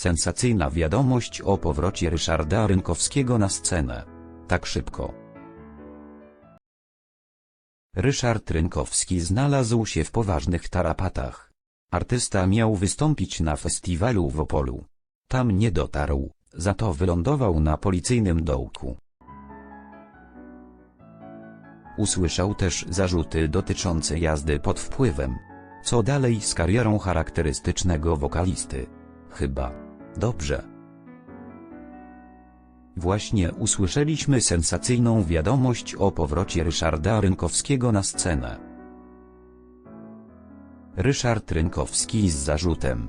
Sensacyjna wiadomość o powrocie Ryszarda Rynkowskiego na scenę. Tak szybko. Ryszard Rynkowski znalazł się w poważnych tarapatach. Artysta miał wystąpić na festiwalu w Opolu. Tam nie dotarł, za to wylądował na policyjnym dołku. Usłyszał też zarzuty dotyczące jazdy pod wpływem. Co dalej z karierą charakterystycznego wokalisty? Chyba. Dobrze. Właśnie usłyszeliśmy sensacyjną wiadomość o powrocie Ryszarda Rynkowskiego na scenę. Ryszard Rynkowski z zarzutem.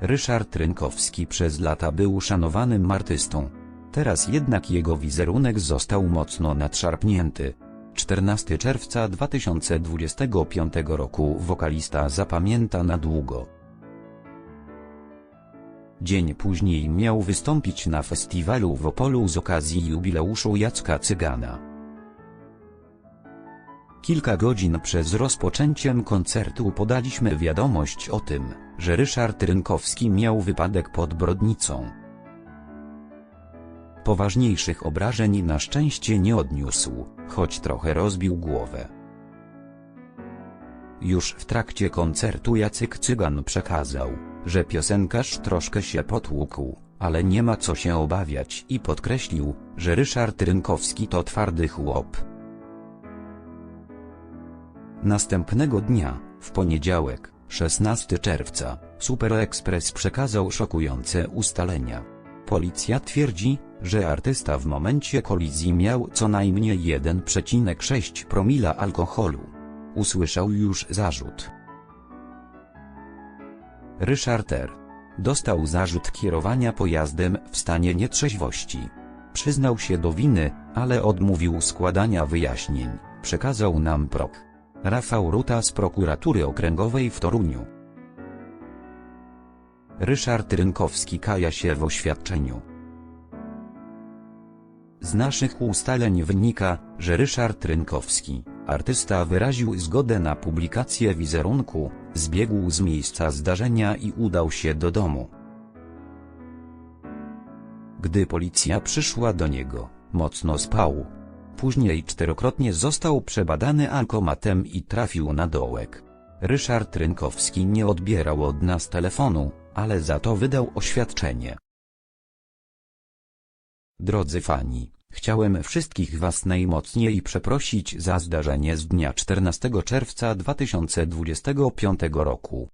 Ryszard Rynkowski przez lata był szanowanym artystą. Teraz jednak jego wizerunek został mocno nadszarpnięty. 14 czerwca 2025 roku wokalista zapamięta na długo. Dzień później miał wystąpić na festiwalu w Opolu z okazji jubileuszu Jacka Cygana. Kilka godzin przed rozpoczęciem koncertu podaliśmy wiadomość o tym, że Ryszard Rynkowski miał wypadek pod Brodnicą. Poważniejszych obrażeń na szczęście nie odniósł, choć trochę rozbił głowę. Już w trakcie koncertu Jacek Cygan przekazał, że piosenkarz troszkę się potłukł, ale nie ma co się obawiać i podkreślił, że Ryszard Rynkowski to twardy chłop. Następnego dnia, w poniedziałek, 16 czerwca, Super Express przekazał szokujące ustalenia. Policja twierdzi, że artysta w momencie kolizji miał co najmniej 1,6 promila alkoholu. Usłyszał już zarzut. Ryszard R. Dostał zarzut kierowania pojazdem w stanie nietrzeźwości. Przyznał się do winy, ale odmówił składania wyjaśnień, przekazał nam prok. Rafał Ruta z prokuratury okręgowej w Toruniu. Ryszard Rynkowski kaja się w oświadczeniu. Z naszych ustaleń wynika, że Ryszard Rynkowski, artysta wyraził zgodę na publikację wizerunku, zbiegł z miejsca zdarzenia i udał się do domu. Gdy policja przyszła do niego, mocno spał. Później czterokrotnie został przebadany alkomatem i trafił na dołek. Ryszard Rynkowski nie odbierał od nas telefonu, ale za to wydał oświadczenie. Drodzy fani, chciałem wszystkich Was najmocniej przeprosić za zdarzenie z dnia 14 czerwca 2025 roku.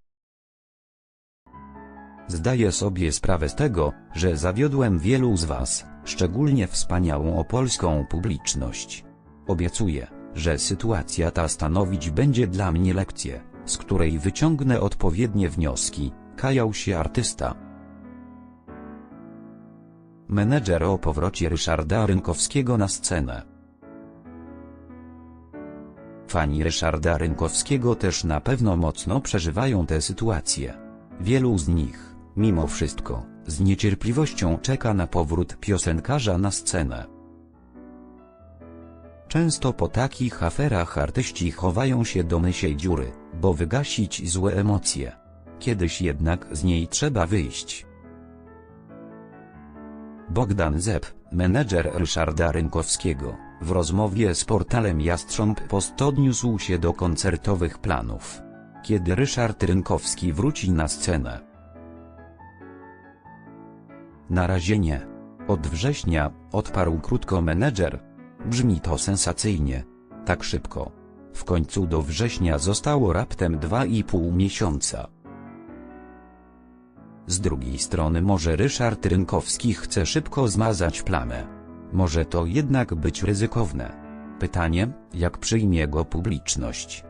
Zdaję sobie sprawę z tego, że zawiodłem wielu z Was, szczególnie wspaniałą opolską publiczność. Obiecuję, że sytuacja ta stanowić będzie dla mnie lekcję, z której wyciągnę odpowiednie wnioski, kajał się artysta. Menedżer o powrocie Ryszarda Rynkowskiego na scenę. Fani Ryszarda Rynkowskiego też na pewno mocno przeżywają tę sytuację. Wielu z nich, mimo wszystko, z niecierpliwością czeka na powrót piosenkarza na scenę. Często po takich aferach artyści chowają się do mysiej dziury, bo wygasić złe emocje. Kiedyś jednak z niej trzeba wyjść. Bogdan Zep, menedżer Ryszarda Rynkowskiego, w rozmowie z portalem Jastrząb Post odniósł się do koncertowych planów. Kiedy Ryszard Rynkowski wróci na scenę? Na razie nie. Od września, odparł krótko menedżer. Brzmi to sensacyjnie. Tak szybko. W końcu do września zostało raptem 2,5 miesiąca. Z drugiej strony może Ryszard Rynkowski chce szybko zmazać plamę. Może to jednak być ryzykowne. Pytanie, jak przyjmie go publiczność.